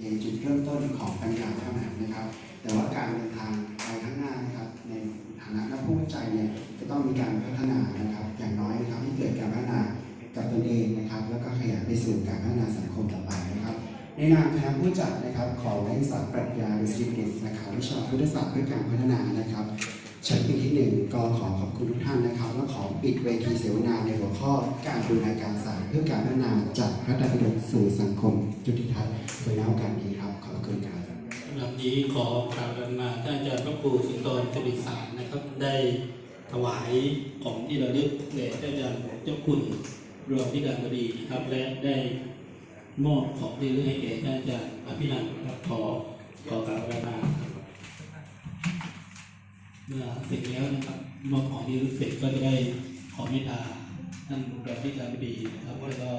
ในจุดเริ่มต้นของปัญญาเท่านั้นนะครับ แต่ว่าการเดินทางไปข้างหน้านะครับในฐานะนักผู้วิจัยเนี่ยจะต้องมีการพัฒนานะครับ อย่างน้อยนะครับที่เกิดการพัฒนากับตนเองนะครับ แล้วก็ขยายไปสู่การพัฒนาสังคมต่อไปนะครับ ในนามคณะผู้จัดนะครับของนักศึกษาปรัชญา Restricted สาขาวิชาพุทธศาสตร์เพื่อการพัฒนานะครับชั้นปี ที่หนึ่งก็ขอขอบคุณทุกท่านนะครับ และขอปิดเวทีเสวนาในหัวข้อการบูรณาการศาสตร์เพื่อการพัฒนาจากพระไตรปิฎกสู่สังคมจุติทัศน์โดยในโอกาสนี้ครับ ขอบคุณครับสำหรับนี้ขอกราบเรียนมาท่านอาจารย์พระครูสุนทรจริสารนะครับ ได้ถวายของที่ระลึกแด่ท่านอาจารย์เจ้าคุณรองที่การบดีครับ และได้มอบของที่ระลึกให้แก่ท่านอาจารย์อภินันท์ครับขอขอกราบเรียนมา เมื่อเสร็จแล้วนะครับมอบของที่เสร็จก็จะได้ขอเมตตาท่านรองที่การบดีนะครับแล้วก็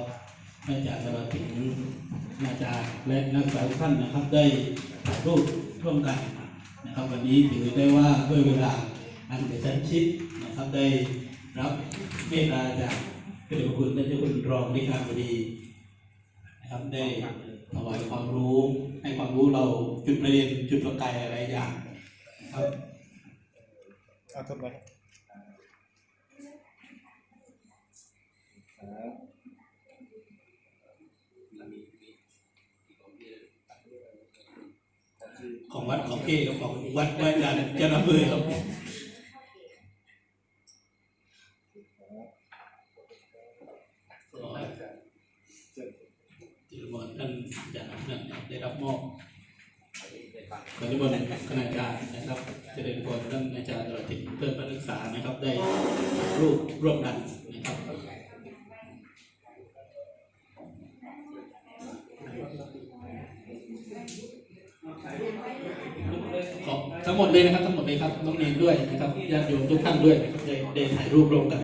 ท่านอาจารย์ตลอดถึงอาจารย์และนักศึกษาทุกท่านนะครับ ได้ถ่ายรูปร่วมกันนะครับ วันนี้ถือได้ว่าด้วยเวลาอันกระชั้นชิดนะครับได้รับเมตตาจากพระเดชพระคุณท่านเจ้าคุณรองนิการบดีนะครับได้ถวายความรู้ให้ความรู้เราจุดประเด็นจุดประกายอะไรอย่างนะครับ เอาทุบไปของวัดของเก้ของวัดวัดอาจารย์เจ้าหน้าที่ครับจิรมนท่านอาจารย์อภินันท์ได้รับมอบ ปัจจุบันคณาจารย์นะครับเจริญพรท่านอาจารย์ตลอดถึงเพื่อนนักศึกษานะครับ ได้รูปร่วมกันนะครับขอทั้งหมดเลยนะครับทั้งหมดเลยครับน้องเนยด้วยนะครับญาติโยมทุกท่านด้วยได้ได้ถ่ายรูปร่วมกัน